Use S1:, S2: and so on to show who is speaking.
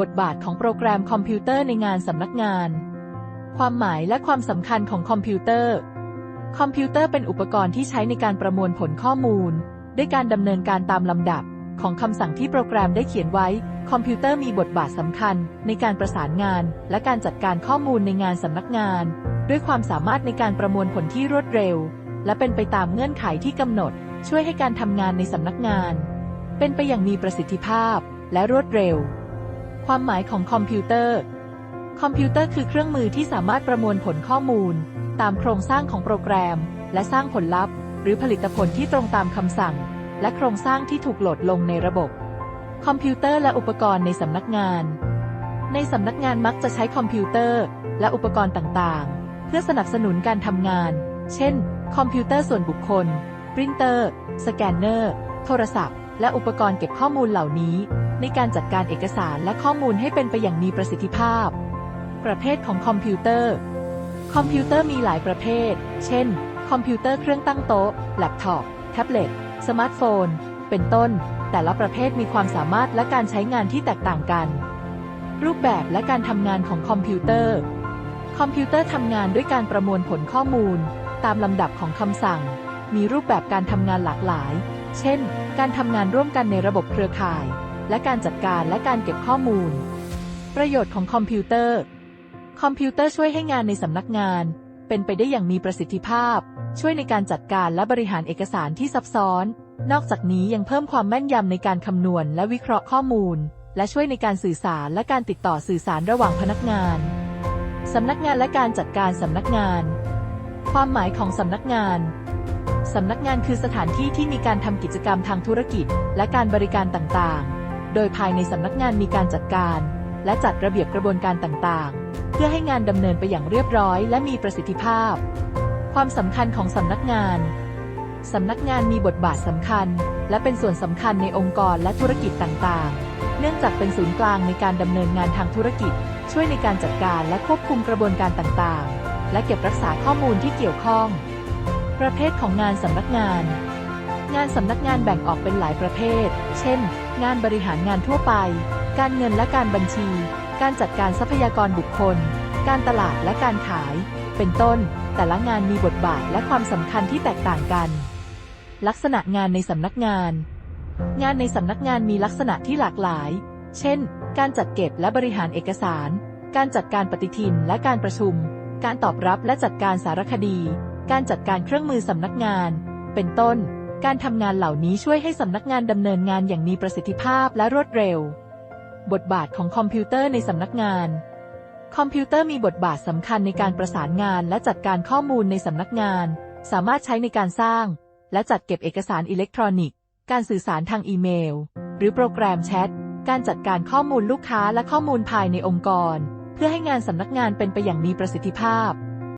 S1: บทบาทของโปรแกรมคอมพิวเตอร์ในงานสำนักงาน ความหมายและความสำคัญของคอมพิวเตอร์ คอมพิวเตอร์เป็นอุปกรณ์ที่ใช้ในการประมวลผลข้อมูล ด้วยการดำเนินการตามลำดับ ของคำสั่งที่โปรแกรมได้เขียนไว้ คอมพิวเตอร์มีบทบาทสำคัญ ในการประสานงาน และการจัดการข้อมูลในงานสำนักงาน ด้วยความสามารถในการประมวลผลที่รวดเร็ว และเป็นไปตามเงื่อนไขที่กำหนด ช่วยให้การทำงานในสำนักงาน เป็นไปอย่างมีประสิทธิภาพ และรวดเร็ว ความหมายของคอมพิวเตอร์ คอมพิวเตอร์คือเครื่องมือที่สามารถประมวลผลข้อมูล ตามโครงสร้างของโปรแกรม และสร้างผลลัพธ์ หรือผลิตผลที่ตรงตามคำสั่ง และโครงสร้างที่ถูกโหลดลงในระบบ คอมพิวเตอร์และอุปกรณ์ในสำนักงาน ในสำนักงานมักจะใช้คอมพิวเตอร์ และอุปกรณ์ต่างๆ เพื่อสนับสนุนการทำงาน เช่น คอมพิวเตอร์ส่วนบุคคล ปรินเตอร์ สแกนเนอร์ โทรศัพท์ และอุปกรณ์เก็บข้อมูลเหล่านี้ ในการจัดการเอกสารและข้อมูลให้เป็นไปอย่างมีประสิทธิภาพ ประเภทของคอมพิวเตอร์ คอมพิวเตอร์มีหลายประเภท เช่น คอมพิวเตอร์เครื่องตั้งโต๊ะ แล็ปท็อป แท็บเล็ต สมาร์ทโฟน เป็นต้น แต่ละประเภทมีความสามารถและการใช้งานที่แตกต่างกัน รูปแบบและการทำงานของคอมพิวเตอร์ คอมพิวเตอร์ทำงานด้วยการประมวลผลข้อมูล ตามลำดับของคำสั่ง มีรูปแบบการทำงานหลากหลาย เช่น การทำงานร่วมกันในระบบเครือข่าย และการจัดการและการเก็บข้อมูล ประโยชน์ของคอมพิวเตอร์ คอมพิวเตอร์ช่วยให้งานในสำนักงาน เป็นไปได้อย่างมีประสิทธิภาพ ช่วยในการจัดการและบริหารเอกสารที่ซับซ้อน นอกจากนี้ยังเพิ่มความแม่นยำในการคำนวณและวิเคราะห์ข้อมูล และช่วยในการสื่อสารและการติดต่อสื่อสารระหว่างพนักงานสำนักงานและการจัดการสำนักงาน ความหมายของสำนักงาน สำนักงานคือสถานที่ที่มีการทำกิจกรรมทางธุรกิจ และการบริการต่างๆ โดยภายในสำนักงานมีการจัดการ และจัดระเบียบกระบวนการต่างๆ เพื่อให้งานดำเนินไปอย่างเรียบร้อย และมีประสิทธิภาพ ความสำคัญของสำนักงานสำนักงานมีบทบาทสำคัญ และเป็นส่วนสำคัญในองค์กรและธุรกิจต่างๆ เนื่องจากเป็นศูนย์กลางในการดำเนินงานทางธุรกิจ ช่วยในการจัดการและควบคุมกระบวนการต่างๆ และเก็บรักษาข้อมูลที่เกี่ยวข้อง ประเภทของงานสำนักงาน งานสำนักงานแบ่งออกเป็นหลายประเภท เช่น งานบริหารงานทั่วไป การเงินและการบัญชี การจัดการทรัพยากรบุคคล การตลาดและการขาย เป็นต้น แต่ละงานมีบทบาทและความสำคัญที่แตกต่างกัน ลักษณะงานในสำนักงาน งานในสำนักงานมีลักษณะที่หลากหลาย เช่น การจัดเก็บและบริหารเอกสาร การจัดการปฏิทินและการประชุม การตอบรับและจัดการสารคดี การจัดการเครื่องมือสำนักงาน เป็นต้น การทำงานเหล่านี้ช่วยให้สำนักงานดำเนินงานอย่างมีประสิทธิภาพและรวดเร็ว บทบาทของคอมพิวเตอร์ในสำนักงาน คอมพิวเตอร์มีบทบาทสำคัญในการประสานงานและจัดการข้อมูลในสำนักงาน สามารถใช้ในการสร้าง และจัดเก็บเอกสารอิเล็กทรอนิกส์ การสื่อสารทางอีเมล หรือโปรแกรมแชท การจัดการข้อมูลลูกค้าและข้อมูลภายในองค์กร เพื่อให้งานสำนักงานเป็นไปอย่างมีประสิทธิภาพ